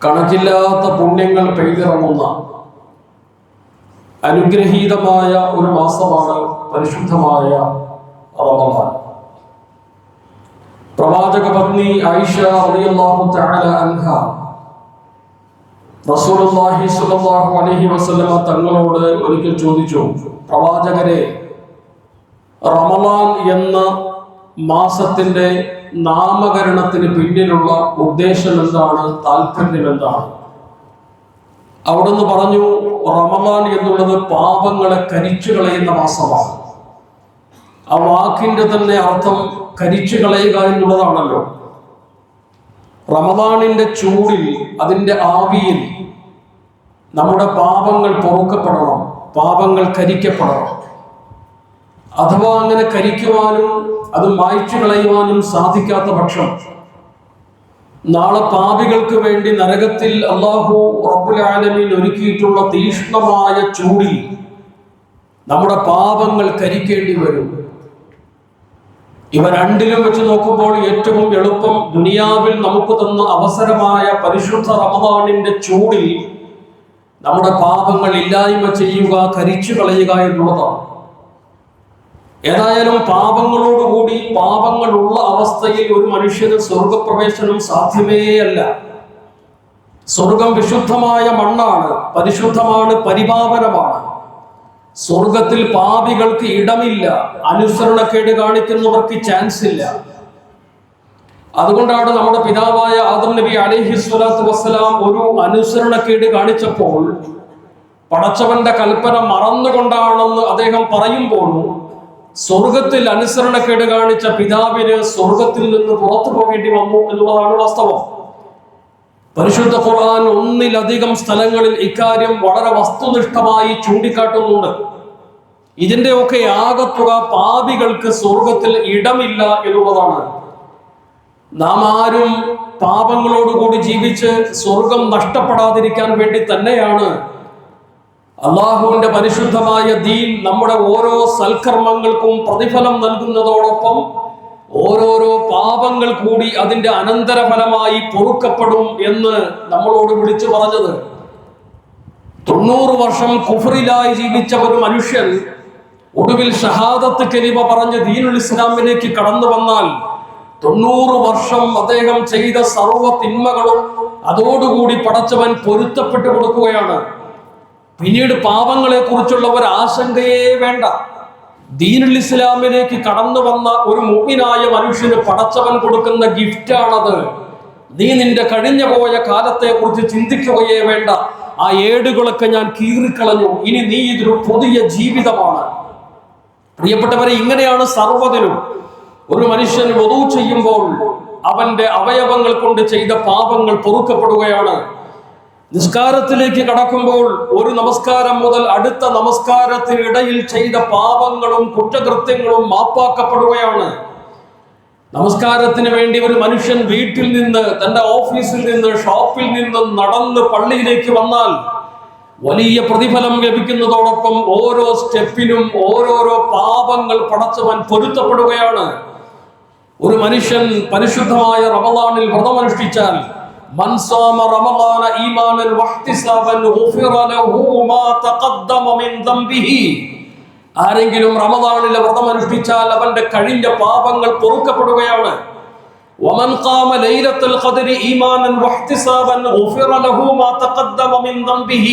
കണക്കില്ലാത്ത പുണ്യങ്ങൾ പെയ്തിറങ്ങുന്ന അനുഗ്രഹീതമായ ഒരു മാസമാണ് പരിശുദ്ധമായ റമദാൻ. പ്രവാചക പത്നി ആയിഷ റളിയല്ലാഹു തആല അൻഹ റസൂലുള്ളാഹി സ്വല്ലല്ലാഹു അലൈഹി വസല്ലമ തങ്ങളോട് ഒരിക്കൽ ചോദിച്ചു പ്രവാചകരെ റമദാൻ എന്ന മാസത്തിന്റെ നാമകരണത്തിന് പിന്നിലുള്ള ഉദ്ദേശം എന്താണ്? താല്പര്യം എന്താണ്? അവിടുന്ന് പറഞ്ഞു റമദാൻ എന്നുള്ളത് പാപങ്ങളെ കരിച്ചു കളയുന്ന മാസമാണ്. ആ വാക്കിന്റെ തന്നെ അർത്ഥം കരിച്ചു കളയുക എന്നുള്ളതാണല്ലോ. റമദാനിന്റെ ചൂടിൽ അതിന്റെ ആവിയിൽ നമ്മുടെ പാപങ്ങൾ പൊറുക്കപ്പെടണം പാപങ്ങൾ കരിക്കപ്പെടണം. അഥവാ അങ്ങനെ കരിക്കുവാനും അത് മായ്ച്ചു കളയുവാനും സാധിക്കാത്ത പക്ഷം. നാളെ പാപികൾക്ക് വേണ്ടി നരകത്തിൽ അള്ളാഹു റബ്ബുൽ ആലമീൻ ഒരുക്കിയിട്ടുള്ള തീഷ്ണമായ ചൂടിൽ നമ്മുടെ പാപങ്ങൾ കരിക്കേണ്ടി വരും. ഇവ രണ്ടിലും വെച്ച് നോക്കുമ്പോൾ ഏറ്റവും എളുപ്പം ദുനിയാവിൽ നമുക്ക് തന്ന അവസരമായ പരിശുദ്ധ റമദാനിന്റെ ചൂടിൽ നമ്മുടെ പാപങ്ങൾ ഇല്ലായ്മ ചെയ്യുക കരിച്ചു കളയുക എന്നുള്ളതാണ്. ഏതായാലും പാപങ്ങളോടുകൂടി പാപങ്ങളുള്ള അവസ്ഥയിൽ ഒരു മനുഷ്യന് സ്വർഗപ്രവേശനം സാധ്യമേയല്ല. സ്വർഗം വിശുദ്ധമായ മണ്ണാണ് പരിശുദ്ധമാണ് പരിപാവനമാണ് സ്വർഗത്തിൽ പാപികൾക്ക് ഇടമില്ല അനുസരണക്കേട് കാണിക്കുന്നവർക്ക് ചാൻസ് ഇല്ല. അതുകൊണ്ടാണ് നമ്മുടെ പിതാവായ ആദം നബി അലിഹി സ്വലാത്തു വസ്സലാം ഒരു അനുസരണക്കേട് കാണിച്ചപ്പോൾ പടച്ചവന്റെ കൽപ്പന മറന്നുകൊണ്ടാണെന്ന് അദ്ദേഹം പറയുമ്പോഴും സ്വർഗത്തിൽ അനുസരണക്കേട് കാണിച്ച പിതാവിന് സ്വർഗത്തിൽ നിന്ന് പുറത്തു പോകേണ്ടി വന്നു എന്നുള്ളതാണ് വാസ്തവം. പരിശുദ്ധ ഖുർആൻ ഒന്നിലധികം സ്ഥലങ്ങളിൽ ഇക്കാര്യം വളരെ വസ്തുനിഷ്ഠമായി ചൂണ്ടിക്കാട്ടുന്നുണ്ട്. ഇതിന്റെയൊക്കെ ആകത്തുക പാപികൾക്ക് സ്വർഗത്തിൽ ഇടമില്ല എന്നുള്ളതാണ്. നാം ആരും പാപങ്ങളോടുകൂടി ജീവിച്ച് സ്വർഗം നഷ്ടപ്പെടാതിരിക്കാൻ വേണ്ടി തന്നെയാണ് അള്ളാഹുവിന്റെ പരിശുദ്ധമായ ദീൻ നമ്മുടെ ഓരോ സൽക്കർമ്മങ്ങൾക്കും പ്രതിഫലം നൽകുന്നതോടൊപ്പം ഓരോരോ പാപങ്ങൾ കൂടി അതിന്റെ അനന്തരഫലമായി പൊറുക്കപ്പെടും എന്ന് നമ്മളോട് വിളിച്ചു പറഞ്ഞത്. തൊണ്ണൂറ് വർഷം കുഫറിലായി ജീവിച്ച ഒരു മനുഷ്യൻ ഒടുവിൽ ഷഹാദത്ത് കലിമ പറഞ്ഞ് ദീനുൽ ഇസ്ലാമിലേക്ക് കടന്നു വന്നാൽ തൊണ്ണൂറ് വർഷം അദ്ദേഹം ചെയ്ത സർവ തിന്മകളും അതോടുകൂടി പടച്ചവൻ പൊരുത്തപ്പെട്ടു കൊടുക്കുകയാണ്. പിന്നീട് പാപങ്ങളെ കുറിച്ചുള്ള ഒരു ആശങ്കയേ വേണ്ട. ദീനുൽ ഇസ്ലാമിലേക്ക് കടന്നു വന്ന ഒരു മുഗ്നായ മനുഷ്യന് പടച്ചവൻ കൊടുക്കുന്ന ഗിഫ്റ്റാണത്. നീ നിന്റെ കഴിഞ്ഞു പോയ കാലത്തെ കുറിച്ച് ചിന്തിക്കുകയേ വേണ്ട. ആ ഏടുകളൊക്കെ ഞാൻ കീറിക്കളഞ്ഞു. ഇനി നീ ഇതൊരു പുതിയ ജീവിതമാണ്. പ്രിയപ്പെട്ടവരെ ഇങ്ങനെയാണ് സർവതിനും ഒരു മനുഷ്യൻ വധു ചെയ്യുമ്പോൾ അവന്റെ അവയവങ്ങൾ കൊണ്ട് ചെയ്ത പാപങ്ങൾ പൊറുക്കപ്പെടുകയാണ്. നിസ്കാരത്തിലേക്ക് കടക്കുമ്പോൾ ഒരു നമസ്കാരം മുതൽ അടുത്ത നമസ്കാരത്തിനിടയിൽ ചെയ്ത പാപങ്ങളും കുറ്റകൃത്യങ്ങളും മാപ്പാക്കപ്പെടുകയാണ്. നമസ്കാരത്തിന് വേണ്ടി ഒരു മനുഷ്യൻ വീട്ടിൽ നിന്ന് തന്റെ ഓഫീസിൽ നിന്ന് ഷോപ്പിൽ നിന്ന് നടന്ന് പള്ളിയിലേക്ക് വന്നാൽ വലിയ പ്രതിഫലം ലഭിക്കുന്നതോടൊപ്പം ഓരോ സ്റ്റെപ്പിനും ഓരോരോ പാപങ്ങൾ പടച്ചവൻ പൊരുത്തപ്പെടുകയാണ്. ഒരു മനുഷ്യൻ പരിശുദ്ധമായ റമദാനിൽ വ്രതമനുഷ്ഠിച്ചാൽ من صام رمضان ايمانا واحتسابا غفر له ما تقدم من ذنبه ആരെങ്കിലും റമദാനിലെ വ്രതം അനുഷ്ഠിച്ചാൽ അവന്റെ കഴിഞ്ഞ പാപങ്ങൾ പൊറുക്കപ്പെടുകയാണ് ومن قام ليلة القدر ايمانا واحتسابا غفر له ما تقدم من ذنبه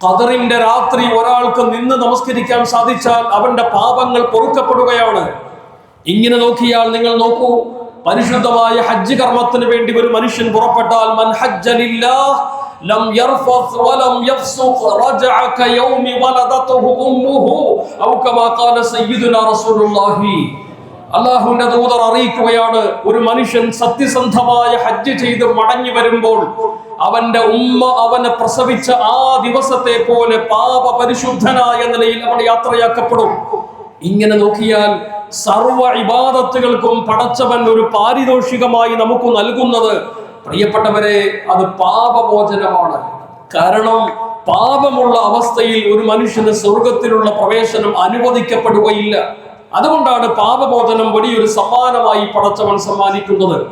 ഖദറിന്റെ രാത്രി ഒരാൾക്ക് നിന്ന് നമസ്കരിക്കാൻ സാധിച്ചാൽ അവന്റെ പാപങ്ങൾ പൊറുക്കപ്പെടുകയാണ് ഇങ്ങനെ നോക്കിയാൽ നിങ്ങൾ നോക്കൂ പരിശുദ്ധമായ ഹജ്ജ് കർമ്മത്തിന് വേണ്ടി ഒരു മനുഷ്യൻ പുറപ്പെട്ടാൽ മൻ ഹജ്ജ ലില്ലാഹ് ലം യർഫസ് വലം യഫ്സുഖ് റജഅക യൗമി വലദതുഹു ഉമ്മുഹു ഔ കമാ ഖാല സയ്യിദുനാ റസൂലുള്ളാഹി. അള്ളാഹുവിന്റെ ദൂതർ അറിയിക്കുകയാണ് ഒരു മനുഷ്യൻ സത്യസന്ധമായ ഹജ്ജ് ചെയ്ത് മടങ്ങി വരുമ്പോൾ അവന്റെ ഉമ്മ അവനെ പ്രസവിച്ച ആ ദിവസത്തെ പോലെ പാപ പരിശുദ്ധനായ നിലയിൽ അവൻ യാത്രയാക്കപ്പെടും. ഇങ്ങനെ നോക്കിയാൽ സർവ ഇബാദത്തുകൾക്കും പടച്ചവൻ ഒരു പാരിതോഷികമായി നമുക്ക് നൽകുന്നത്. പ്രിയപ്പെട്ടവരെ അത് പാപമോചനമാണ്. കാരണം പാപമുള്ള അവസ്ഥയിൽ ഒരു മനുഷ്യന് സ്വർഗത്തിലുള്ള പ്രവേശനം അനുവദിക്കപ്പെടുകയില്ല. അതുകൊണ്ടാണ് പാപമോചനം വലിയൊരു സമ്മാനമായി പടച്ചവൻ സമ്മാനിക്കുന്നത്.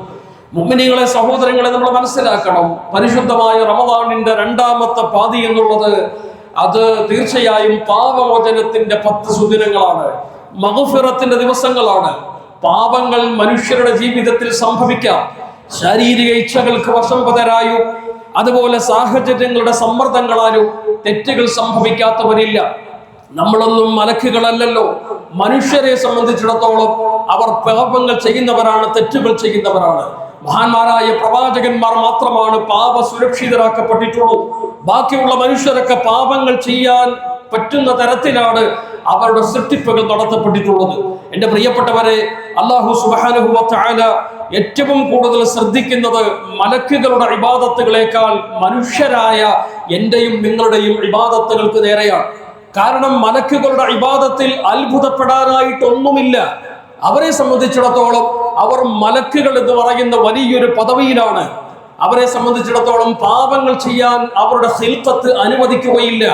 മുമ്മിനികളെ സഹോദരങ്ങളെ നമ്മൾ മനസ്സിലാക്കണം. പരിശുദ്ധമായ റമദാനിന്റെ രണ്ടാമത്തെ പാതി എന്നുള്ളത് അത് തീർച്ചയായും പാപമോചനത്തിന്റെ പത്ത് സുദിനങ്ങളാണ്. മഹഫിറത്തിന്റെ ദിവസങ്ങളാണ്. പാപങ്ങൾ മനുഷ്യരുടെ ജീവിതത്തിൽ സംഭവിക്കാം. ശാരീരിക ഇച്ഛകൾക്ക് വശംപതരായും അതുപോലെ സാഹചര്യങ്ങളുടെ സമ്മർദ്ദങ്ങളാലും തെറ്റുകൾ സംഭവിക്കാത്തവരില്ല. നമ്മളൊന്നും മലക്കുകളല്ലല്ലോ. മനുഷ്യരെ സംബന്ധിച്ചിടത്തോളം അവർ പാപങ്ങൾ ചെയ്യുന്നവരാണ് തെറ്റുകൾ ചെയ്യുന്നവരാണ്. മഹാന്മാരായ പ്രവാചകന്മാർ മാത്രമാണ് പാപ സുരക്ഷിതരാക്കപ്പെട്ടിട്ടുള്ളൂ ബാക്കിയുള്ള മനുഷ്യരൊക്കെ പാപങ്ങൾ ചെയ്യാൻ പറ്റുന്ന തരത്തിലാണ് അവരുടെ സൃഷ്ടിപ്പുകൾ നടത്തപ്പെട്ടിട്ടുള്ളത്. എന്റെ പ്രിയപ്പെട്ടവരെ അള്ളാഹു സുബാനുഭവത്തായ ഏറ്റവും കൂടുതൽ ശ്രദ്ധിക്കുന്നത് മലക്കുകളുടെ ഇബാദത്തുകളേക്കാൾ മനുഷ്യരായ എന്റെയും നിങ്ങളുടെയും ഇബാദത്തുകൾക്ക് നേരെയാണ്. കാരണം മലക്കുകളുടെ ഇബാദത്തിൽ അത്ഭുതപ്പെടാനായിട്ടൊന്നുമില്ല. അവരെ സംബന്ധിച്ചിടത്തോളം അവർ മലക്കുകൾ എന്ന് പറയുന്ന വലിയൊരു പദവിയിലാണ്. അവരെ സംബന്ധിച്ചിടത്തോളം പാപങ്ങൾ ചെയ്യാൻ അവരുടെ ഹിൽക്കത്ത് അനുവദിക്കുകയില്ല.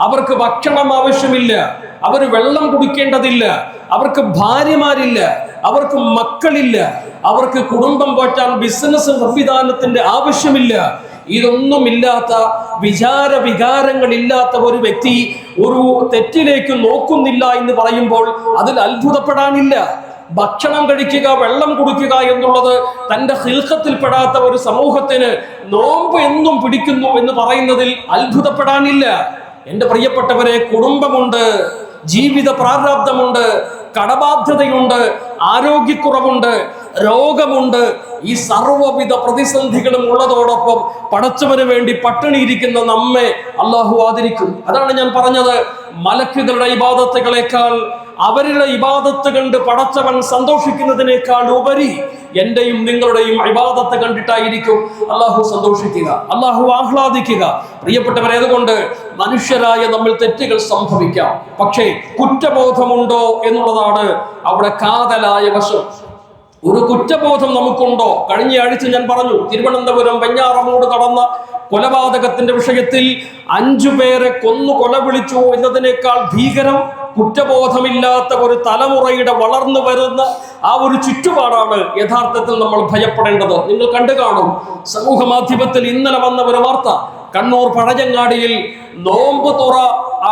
അവർക്ക് ഭക്ഷണം ആവശ്യമില്ല. അവർ വെള്ളം കുടിക്കേണ്ടതില്ല. അവർക്ക് ഭാര്യമാരില്ല. അവർക്ക് മക്കളില്ല. അവർക്ക് കുടുംബം പോറ്റാൻ ബിസിനസ് സംവിധാനത്തിന്റെ ആവശ്യമില്ല. ഇതൊന്നുമില്ലാത്ത വിചാര വികാരങ്ങൾ ഇല്ലാത്ത ഒരു വ്യക്തി ഒരു തെറ്റിലേക്ക് നോക്കുന്നില്ല എന്ന് പറയുമ്പോൾ അതിൽ അത്ഭുതപ്പെടാനില്ല. ഭക്ഷണം കഴിക്കുക വെള്ളം കുടിക്കുക എന്നുള്ളത് തന്റെ ഹിൽക്കത്തിൽപ്പെടാത്ത ഒരു സമൂഹത്തിന് നോമ്പ് എന്നും പിടിക്കുന്നു എന്ന് പറയുന്നതിൽ അത്ഭുതപ്പെടാനില്ല. എന്റെ പ്രിയപ്പെട്ടവരെ കുടുംബമുണ്ട് ജീവിത പ്രാരാബ്ദമുണ്ട് കടബാധ്യതയുണ്ട് ആരോഗ്യക്കുറവുണ്ട് രോഗമുണ്ട്. ഈ സർവവിധ പ്രതിസന്ധികളും ഉള്ളതോടൊപ്പം പടച്ചവന് വേണ്ടി പട്ടിണിയിരിക്കുന്ന നമ്മെ അള്ളാഹു ആദരിക്കും. അതാണ് ഞാൻ പറഞ്ഞത്. മലക്കുകളുടെ ഇബാദത്തുകളെക്കാൾ അവരുടെ ഇബാദത്ത് കണ്ട് പടച്ചവൻ സന്തോഷിക്കുന്നതിനേക്കാൾ ഉപരി എന്റെയും നിങ്ങളുടെയും ഇബാദത്ത് കണ്ടിട്ടായിരിക്കും അള്ളാഹു സന്തോഷിക്കുക അള്ളാഹു ആഹ്ലാദിക്കുക. പ്രിയപ്പെട്ടവരേതുകൊണ്ട് മനുഷ്യരായ നമ്മൾ തെറ്റുകൾ സംഭവിക്കാം. പക്ഷേ കുറ്റബോധമുണ്ടോ എന്നുള്ളതാണ് അവിടെ കാതലായ വശം. ഒരു കുറ്റബോധം നമുക്കുണ്ടോ? കഴിഞ്ഞ ആഴ്ച ഞാൻ പറഞ്ഞു തിരുവനന്തപുരം വെഞ്ഞാറമൂട് നടന്ന കൊലപാതകത്തിന്റെ വിഷയത്തിൽ അഞ്ചു പേരെ കൊന്നു കൊല വിളിച്ചു എന്നതിനേക്കാൾ ഭീകരം കുറ്റബോധമില്ലാത്ത ഒരു തലമുറയുടെ വളർന്നു വരുന്ന ആ ഒരു ചുറ്റുപാടാണ് യഥാർത്ഥത്തിൽ നമ്മൾ ഭയപ്പെടേണ്ടത്. നിങ്ങൾ കണ്ടു കാണും. സമൂഹ മാധ്യമത്തിൽ ഇന്നലെ വന്ന ഒരു വാർത്ത. കണ്ണൂർ പഴയങ്ങാടിയിൽ നോമ്പ് തുറ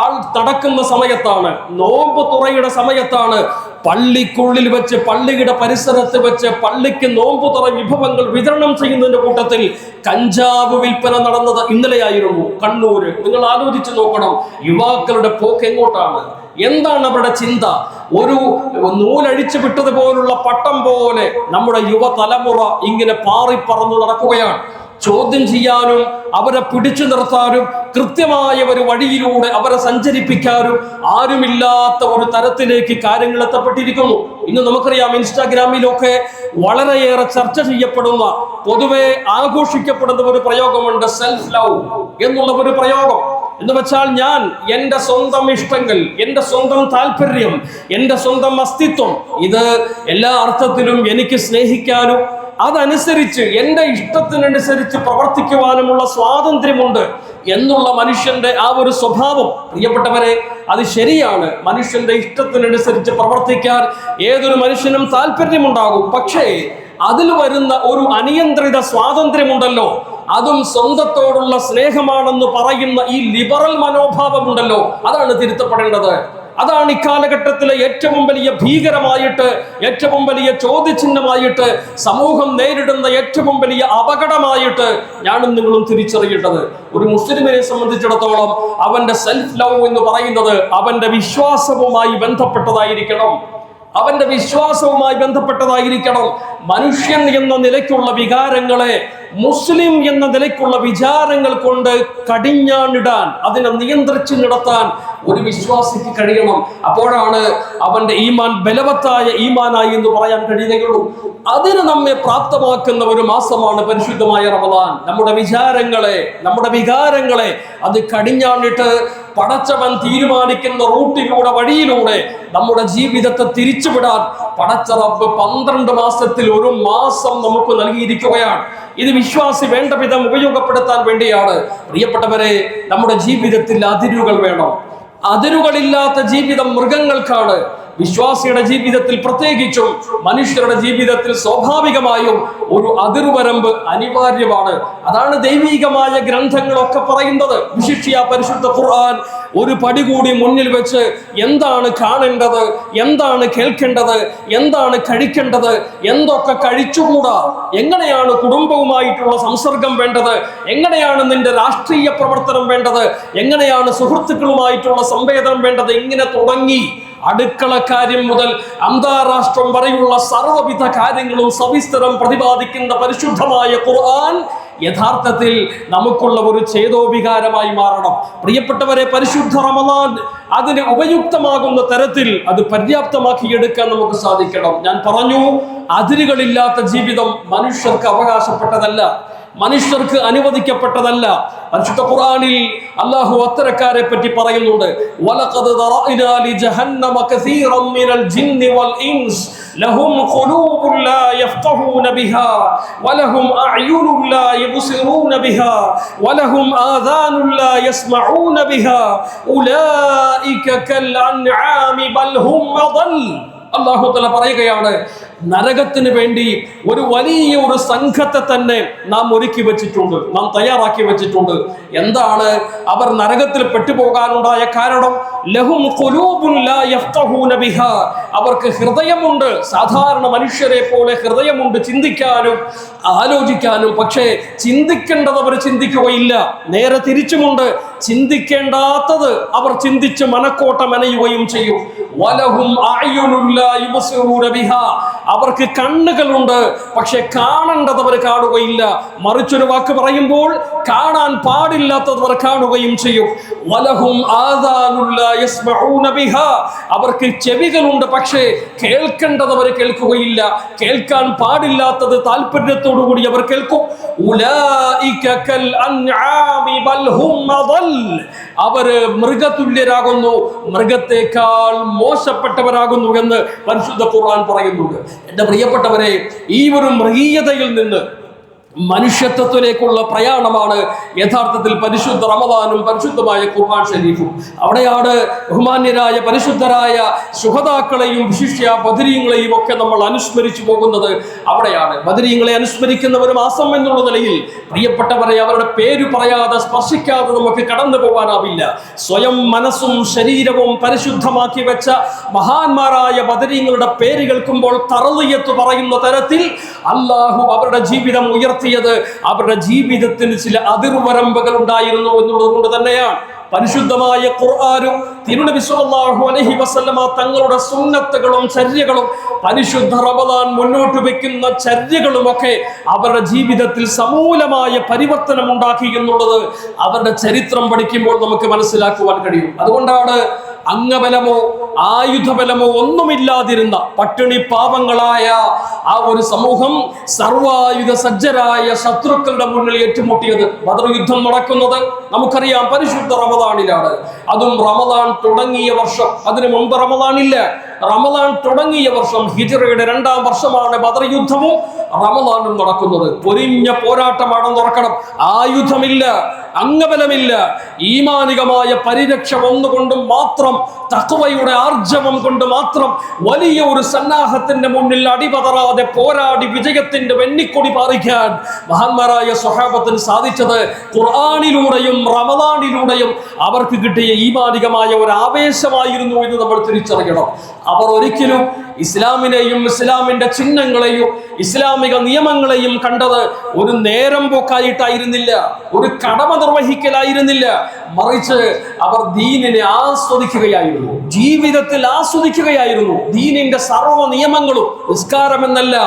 ആൾ തടക്കുന്ന സമയത്താണ്. നോമ്പ് തുറയുടെ സമയത്താണ് പള്ളിക്കുള്ളിൽ വെച്ച് പള്ളിയുടെ പരിസരത്ത് വെച്ച് പള്ളിക്ക് നോമ്പ് തുറ വിഭവങ്ങൾ വിതരണം ചെയ്യുന്നതിന്റെ കൂട്ടത്തിൽ കഞ്ചാവ് വിൽപ്പന നടന്നത് ഇന്നലെയായിരുന്നു. കണ്ണൂര്. നിങ്ങൾ ആലോചിച്ച് നോക്കണം. യുവാക്കളുടെ പോക്ക് എങ്ങോട്ടാണ്? എന്താണ് അവരുടെ ചിന്ത? ഒരു നൂലഴിച്ചു വിട്ടതുപോലുള്ള പട്ടം പോലെ നമ്മുടെ യുവതലമുറ ഇങ്ങനെ പാറിപ്പറന്നു നടക്കുകയാണ്. ചോദ്യം ചെയ്യാനും അവരെ പിടിച്ചു നിർത്താനും കൃത്യമായ ഒരു വഴിയിലൂടെ അവരെ സഞ്ചരിപ്പിക്കാനും ആരുമില്ലാത്ത ഒരു തരത്തിലേക്ക് കാര്യങ്ങൾ എത്തപ്പെട്ടിരിക്കുന്നു. ഇന്ന് നമുക്കറിയാം ഇൻസ്റ്റാഗ്രാമിലൊക്കെ വളരെയേറെ ചർച്ച ചെയ്യപ്പെടുന്ന പൊതുവെ ആഘോഷിക്കപ്പെടുന്ന ഒരു പ്രയോഗമുണ്ട് സെൽഫ് ലവ് എന്നുള്ള ഒരു പ്രയോഗം. എന്ന് വെച്ചാൽ ഞാൻ എന്റെ സ്വന്തം ഇഷ്ടങ്ങൾ എന്റെ സ്വന്തം താല്പര്യം എന്റെ സ്വന്തം അസ്തിത്വം ഇത് എല്ലാ അർത്ഥത്തിലും എനിക്ക് സ്നേഹിക്കാനും അതനുസരിച്ച് എന്റെ ഇഷ്ടത്തിനനുസരിച്ച് പ്രവർത്തിക്കുവാനുമുള്ള സ്വാതന്ത്ര്യമുണ്ട് എന്നുള്ള മനുഷ്യന്റെ ആ ഒരു സ്വഭാവം. പ്രിയപ്പെട്ടവരെ അത് ശരിയാണ്. മനുഷ്യന്റെ ഇഷ്ടത്തിനനുസരിച്ച് പ്രവർത്തിക്കാൻ ഏതൊരു മനുഷ്യനും താല്പര്യമുണ്ടാകും. പക്ഷേ അതിൽ വരുന്ന ഒരു അനിയന്ത്രിത സ്വാതന്ത്ര്യമുണ്ടല്ലോ. അതും സ്വന്തത്തോടുള്ള സ്നേഹമാണെന്ന് പറയുന്ന ഈ ലിബറൽ മനോഭാവമുണ്ടല്ലോ. അതാണ് തിരുത്തപ്പെടേണ്ടത്. അതാണ് ഇക്കാലഘട്ടത്തിലെ ഏറ്റവും വലിയ ഭീകരമായിട്ട് ഏറ്റവും വലിയ ചോദ്യചിഹ്നമായിട്ട് സമൂഹം നേരിടുന്ന ഏറ്റവും വലിയ അപകടമായിട്ട് ഞാനും നിങ്ങളും തിരിച്ചറിയേണ്ടത്. ഒരു മുസ്ലിമിനെ സംബന്ധിച്ചിടത്തോളം അവന്റെ സെൽഫ് ലവ് എന്ന് പറയുന്നത് അവന്റെ വിശ്വാസവുമായി ബന്ധപ്പെട്ടതായിരിക്കണം. അവന്റെ വിശ്വാസവുമായി ബന്ധപ്പെട്ടതായിരിക്കണം. മനുഷ്യൻ എന്ന നിലയ്ക്കുള്ള വികാരങ്ങളെ മുസ്ലിം എന്ന നിലയ്ക്കുള്ള വിചാരങ്ങൾ കൊണ്ട് കടിഞ്ഞാണിടാൻ അതിനെ നിയന്ത്രിച്ചു നടത്താൻ ഒരു വിശ്വാസിക്ക് കഴിയണം. അപ്പോഴാണ് അവന്റെ ഈമാൻ ബലവത്തായ ഈമാനായി എന്ന് പറയാൻ കഴിയുകയുള്ളൂ. അതിന് നമ്മെ പ്രാപ്തമാക്കുന്ന ഒരു മാസമാണ് പരിശുദ്ധമായ റമദാൻ. നമ്മുടെ വിചാരങ്ങളെ നമ്മുടെ വികാരങ്ങളെ അത് കടിഞ്ഞാണിട്ട് പടച്ചവൻ തീരുമാനിക്കുന്ന റൂട്ടിലൂടെ വഴിയിലൂടെ നമ്മുടെ ജീവിതത്തെ തിരിച്ചുവിടാൻ പടച്ച റബ്ബ് പന്ത്രണ്ട് മാസത്തിൽ ഒരു മാസം നമുക്ക് നൽകിയിരിക്കുകയാണ്. ഇത് വിശ്വാസി വേണ്ട വിധം ഉപയോഗപ്പെടുത്താൻ വേണ്ടിയാണ്. പ്രിയപ്പെട്ടവരെ നമ്മുടെ ജീവിതത്തിൽ അതിരുകൾ വേണം. അതിരുകളില്ലാത്ത ജീവിതം മൃഗങ്ങൾക്കാണ് വിശ്വാസിയുടെ ജീവിതത്തിൽ പ്രത്യേകിച്ചും മനുഷ്യരുടെ ജീവിതത്തിൽ സ്വാഭാവികമായും ഒരു അതിർവരമ്പ് അനിവാര്യമാണ്. അതാണ് ദൈവീകമായ ഗ്രന്ഥങ്ങളൊക്കെ പറയുന്നത്. വിശിഷ്യ പരിശുദ്ധ ഖുർആൻ ഒരു പടി കൂടി മുന്നിൽ വെച്ച് എന്താണ് കാണേണ്ടത് എന്താണ് കേൾക്കേണ്ടത് എന്താണ് കഴിക്കേണ്ടത് എന്തൊക്കെ കഴിച്ചുകൂടാ എങ്ങനെയാണ് കുടുംബവുമായിട്ടുള്ള സംസർഗം വേണ്ടത് എങ്ങനെയാണ് നിന്റെ രാഷ്ട്രീയ പ്രവർത്തനം വേണ്ടത് എങ്ങനെയാണ് സുഹൃത്തുക്കളുമായിട്ടുള്ള സംവേദനം വേണ്ടത് ഇങ്ങനെ തുടങ്ങി. അടുക്കള കാര്യം മുതൽ അന്താരാഷ്ട്രം വരെയുള്ള സർവവിധ കാര്യങ്ങളും സവിസ്തരം പ്രതിപാദിക്കുന്ന പരിശുദ്ധമായ ഖുർആൻ യഥാർത്ഥത്തിൽ നമുക്കുള്ള ഒരു ചേതോവികാരമായി മാറണം. പ്രിയപ്പെട്ടവരെ പരിശുദ്ധ റമദാൻ അതിന് ഉപയുക്തമാകുന്ന തരത്തിൽ അത് പര്യാപ്തമാക്കിയെടുക്കാൻ നമുക്ക് സാധിക്കണം. ഞാൻ പറഞ്ഞു അതിരുകളില്ലാത്ത ജീവിതം മനുഷ്യർക്ക് അവകാശപ്പെട്ടതല്ല. മനുഷ്യർക്ക് അനുവദിക്കപ്പെട്ടതല്ല. പരിശുദ്ധ ഖുർആനിൽ അല്ലാഹു അത്തരക്കാരെ പറ്റി പറയുന്നുണ്ട്. വലഖദ് ദറഅനാ ലിജഹന്നമ കസീറൻ മിനൽ ജിന്നി വൽ ഇൻസ് ലഹും ഖുലൂബുൻ ലാ യഫ്ഖഹൂന ബിഹാ വലഹും അഅ്യുനുൻ ലാ യബ്സിറൂന ബിഹാ വലഹും ആദാനുൻ ലാ യസ്മഊന ബിഹാ ഉലൈക കൽ അൻആമി ബൽ ഹും അദൽ അല്ലാഹു തആല പറയുകയാണ് നരകത്തിന് വേണ്ടി ഒരു വലിയ ഒരു സംഘത്തെ തന്നെ നാം ഒരുക്കി വെച്ചിട്ടുണ്ട് നാം തയ്യാറാക്കി വെച്ചിട്ടുണ്ട്. എന്താണ് അവർ നരകത്തിൽ പെട്ടുപോകാനുണ്ടായ കാരണം? ലഹും അവർക്ക് ഹൃദയമുണ്ട് സാധാരണ മനുഷ്യരെ പോലെ ഹൃദയമുണ്ട് ചിന്തിക്കാനും ആലോചിക്കാനും. പക്ഷേ ചിന്തിക്കേണ്ടത് അവർ ചിന്തിക്കുകയില്ല. നേരെ തിരിച്ചുമുണ്ട് ചിന്തിക്കേണ്ടാത്തത് അവർ ചിന്തിച്ച് മനക്കോട്ട മെനയുകയും ചെയ്യും. വലഹും ബിഹാ. അവർക്ക് കണ്ണുകളുണ്ട് പക്ഷെ കാണേണ്ടത് അവർ കാണുകയില്ല. മറിച്ചൊരു വാക്ക് പറയുമ്പോൾ കാണാൻ പാടില്ലാത്തത് അവർ കാണുകയും ചെയ്യും. വലഹും അവർക്ക് ചെവികളുണ്ട് പക്ഷേ കേൾക്കേണ്ടത് അവർ കേൾക്കുകയില്ല. കേൾക്കാൻ പാടില്ലാത്തത് താല്പര്യത്തോടു കൂടി അവർ കേൾക്കും. അവർ മൃഗതുല്യരാകുന്നു. മൃഗത്തെക്കാൾ മോശപ്പെട്ടവരാകുന്നു എന്ന് പരിശുദ്ധ ഖുർആൻ പറയുന്നുണ്ട്. എന്റെ പ്രിയപ്പെട്ടവരെ ഈ ഒരു മൃഗീയതയിൽ നിന്ന് മനുഷ്യത്വത്തിലേക്കുള്ള പ്രയാണമാണ് യഥാർത്ഥത്തിൽ പരിശുദ്ധ റമദാനും പരിശുദ്ധമായ ഖുർആൻ ഷരീഫും. അവിടെയാണ് ബഹുമാന്യരായ പരിശുദ്ധരായ സുഹതാക്കളെയും വിശിഷ്യ ബദരീങ്ങളെയും ഒക്കെ നമ്മൾ അനുസ്മരിച്ചു പോകുന്നത് അവിടെയാണ്. ബദരീങ്ങളെ അനുസ്മരിക്കുന്ന ഒരു മാസം എന്നുള്ള നിലയിൽ പ്രിയപ്പെട്ടവരെ അവരുടെ പേര് പറയാതെ സ്പർശിക്കാതെ നമുക്ക് കടന്നു പോകാനാവില്ല. സ്വയം മനസ്സും ശരീരവും പരിശുദ്ധമാക്കി വെച്ച മഹാന്മാരായ ബദരീങ്ങളുടെ പേര് കേൾക്കുമ്പോൾ തറളിയത്ത് പറയുന്ന തരത്തിൽ അള്ളാഹു അവരുടെ ജീവിതം ഉയർത്തിയത് അവരുടെ ജീവിതത്തിന് ചില അതിർവരമ്പകൾ ഉണ്ടായിരുന്നു എന്നുള്ളത് കൊണ്ട് തന്നെയാണ്. പരിശുദ്ധമായ ഖുർആാനും തിരുനബി സല്ലല്ലാഹു അലൈഹി വസല്ലമ തങ്ങളുടെ സുന്നത്തുകളും ചര്യകളും പരിശുദ്ധ റമദാൻ മുന്നോട്ട് വെക്കുന്ന ചര്യകളുമൊക്കെ അവരുടെ ജീവിതത്തിൽ സമൂലമായ പരിവർത്തനം ഉണ്ടാക്കി എന്നുള്ളത് അവരുടെ ചരിത്രം പഠിക്കുമ്പോൾ നമുക്ക് മനസ്സിലാക്കുവാൻ കഴിയും. അതുകൊണ്ടാണ് അംഗബലമോ ആയുധബലമോ ഒന്നുമില്ലാതിരുന്ന പട്ടിണി പാപങ്ങളായ ആ ഒരു സമൂഹം സർവായുധ സജ്ജരായ ശത്രുക്കളുടെ മുന്നിൽ ഏറ്റുമുട്ടിയത് ബദർ യുദ്ധം നടക്കുന്നത് നമുക്കറിയാം പരിശുദ്ധ റമദാനിലാണ്. അതും റമദാൻ തുടങ്ങിയ വർഷം. അതിനു മുമ്പ് റമദാനില്ല. റമദാൻ തുടങ്ങിയ വർഷം ഹിജറയുടെ രണ്ടാം വർഷമാണ് ബദർ യുദ്ധവും റമദാനും നടക്കുന്നത്. പൊരിഞ്ഞ പോരാട്ടമാണെന്ന് ഓർക്കണം. ആയുധമില്ല അംഗബലമില്ല. ഈമാനികമായ പരിരക്ഷ വന്നുകൊണ്ടും മാത്രം തക്വയുടെ ആർജവം കൊണ്ട് മാത്രം വലിയ ഒരു സന്നാഹത്തിന്റെ മുന്നിൽ അടിപതറാതെ പോരാടി വിജയത്തിന്റെ വെന്നിക്കൊടി പാറിക്കാൻ മഹാന്മാരായ സ്വഹാബത്തിന് സാധിച്ചത് ഖുർആാനിലൂടെയും റമദാനിലൂടെയും അവർക്ക് കിട്ടിയ ഈമാനികമായ ഒരു ആവേശമായിരുന്നു എന്ന് നമ്മൾ തിരിച്ചറിയണം. അവർ ഒരിക്കലും ഇസ്ലാമിനെയും ഇസ്ലാമിന്റെ ചിഹ്നങ്ങളെയും ഇസ്ലാമിക നിയമങ്ങളെയും കണ്ടത് ഒരു നേരം പോക്കായിട്ടായിരുന്നില്ല ഒരു കടമ നിർവഹിക്കലായിരുന്നില്ല. മറിച്ച് അവർ ദീനിനെ ആസ്വദിക്കുകയായിരുന്നു ജീവിതത്തിൽ ആസ്വദിക്കുകയായിരുന്നു. ദീനിന്റെ സർവ നിയമങ്ങളും നിസ്കാരമെന്നല്ല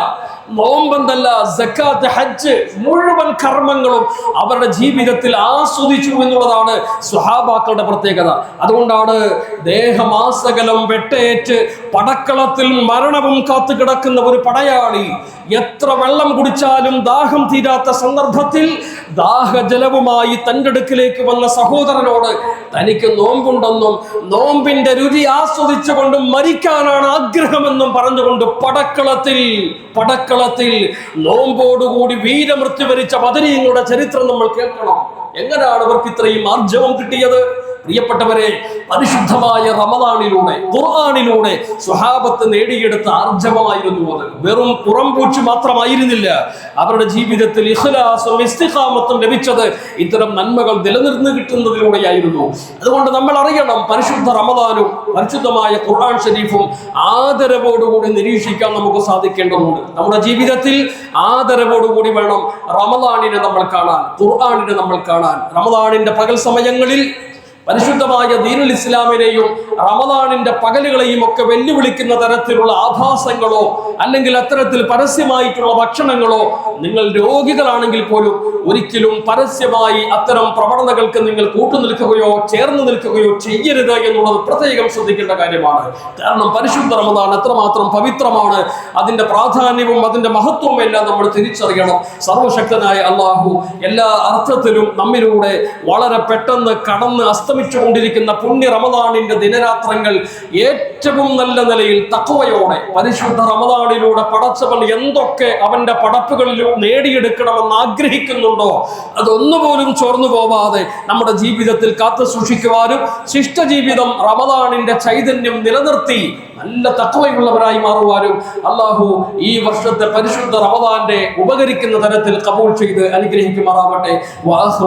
നോമ്പെന്നല്ല സക്കാത്ത് ഹജ്ജ് മുഴുവൻ കർമ്മങ്ങളും അവരുടെ ജീവിതത്തിൽ ആസ്വദിച്ചു എന്നുള്ളതാണ് സ്വഹാബാക്കളുടെ പ്രത്യേകത. അതുകൊണ്ടാണ് ദേഹമാസകലം വെട്ടേറ്റ് പടക്കളത്തിൽ മരണവും കാത്തു കിടക്കുന്ന ഒരു പടയാളി എത്ര വെള്ളം കുടിച്ചാലും ദാഹം തീരാത്ത സന്ദർഭത്തിൽ ദാഹജലവുമായി തന്റെ അടുക്കിലേക്ക് വന്ന സഹോദരനോട് തനിക്ക് നോമ്പുണ്ടെന്നും നോമ്പിന്റെ രുചി ആസ്വദിച്ചുകൊണ്ടും മരിക്കാനാണ് ആഗ്രഹമെന്നും പറഞ്ഞുകൊണ്ട് പടക്കളത്തിൽ പടക്കളത്തിൽ നോമ്പോടുകൂടി വീരമൃത്യു വരിച്ച മദരീങ്ങളുടെ ചരിത്രം നമ്മൾ കേൾക്കണം. എങ്ങനെയാണ് അവർക്ക് ഇത്രയും ആർജവം കിട്ടിയത്? പ്രിയപ്പെട്ടവരെ പരിശുദ്ധമായ റമദാനിലൂടെ ഖുർആാനിലൂടെ സ്വഹാബത്ത് നേടിയെടുത്ത ആർജവമായിരുന്നു അത്. വെറും പുറംപൂച്ചു മാത്രമായിരുന്നില്ല. അവരുടെ ജീവിതത്തിൽ ഇഖ്ലാസും ഇസ്തിഖാമത്തും ലഭിച്ചത് ഇത്തരം നന്മകൾ നിലനിർന്നു കിട്ടുന്നതിലൂടെയായിരുന്നു. അതുകൊണ്ട് നമ്മൾ അറിയണം പരിശുദ്ധ റമദാനും പരിശുദ്ധമായ ഖുർആൻ ഷരീഫും ആദരവോടുകൂടി നിരീക്ഷിക്കാൻ നമുക്ക് സാധിക്കേണ്ടതുണ്ട്. നമ്മുടെ ജീവിതത്തിൽ ആദരവോടുകൂടി വേണം റമദാനിനെ നമ്മൾ കാണാൻ ഖുർആാനിനെ നമ്മൾ കാണാൻ. റമദാനിന്റെ പകൽ സമയങ്ങളിൽ പരിശുദ്ധമായ ദീനുൽ ഇസ്ലാമിനെയും റമദാനിന്റെ പകലുകളെയും ഒക്കെ വെല്ലുവിളിക്കുന്ന തരത്തിലുള്ള ആഭാസങ്ങളോ അല്ലെങ്കിൽ അത്തരത്തിൽ പരസ്യമായിട്ടുള്ള ഭക്ഷണങ്ങളോ നിങ്ങൾ രോഗികളാണെങ്കിൽ പോലും ഒരിക്കലും പരസ്യമായി അത്തരം പ്രവണതകൾക്ക് നിങ്ങൾ കൂട്ടുനിൽക്കുകയോ ചേർന്ന് നിൽക്കുകയോ ചെയ്യരുത് എന്നുള്ളത് പ്രത്യേകം ശ്രദ്ധിക്കേണ്ട കാര്യമാണ്. കാരണം പരിശുദ്ധ റമദാൻ എത്രമാത്രം പവിത്രമാണ്. അതിന്റെ പ്രാധാന്യവും അതിന്റെ മഹത്വവും എല്ലാം നമ്മൾ തിരിച്ചറിയണം. സർവശക്തനായ അള്ളാഹു എല്ലാ അർത്ഥത്തിലും നമ്മിലൂടെ വളരെ പെട്ടെന്ന് കടന്ന് അസ്തമിച്ചുകൊണ്ടിരിക്കുന്ന പുണ്യ റമദാനിന്റെ ദിനരാത്രങ്ങൾ ഏറ്റവും നല്ല നിലയിൽ തക്കവയോടെ പരിശുദ്ധ റമദാനിലൂടെ പടച്ചവൻ എന്തൊക്കെ അവന്റെ പടപ്പുകളിലും നേടിയെടുക്കണമെന്ന് ആഗ്രഹിക്കുന്നുണ്ടോ അതൊന്നുപോലും ചോർന്നു പോവാതെ നമ്മുടെ ജീവിതത്തിൽ കാത്തു സൂക്ഷിക്കുവാനും ശിഷ്ടജീവിതം റമദാനിന്റെ ചൈതന്യം നിലനിർത്തി നല്ല തക്കവയുള്ളവരായി മാറുവാനും അള്ളാഹു ഈ വർഷത്തെ പരിശുദ്ധ റമദാന്റെ ഉപകരിക്കുന്ന തരത്തിൽ കബൂൾ ചെയ്ത് അനുഗ്രഹിക്കുമാറാവട്ടെ. വാഹു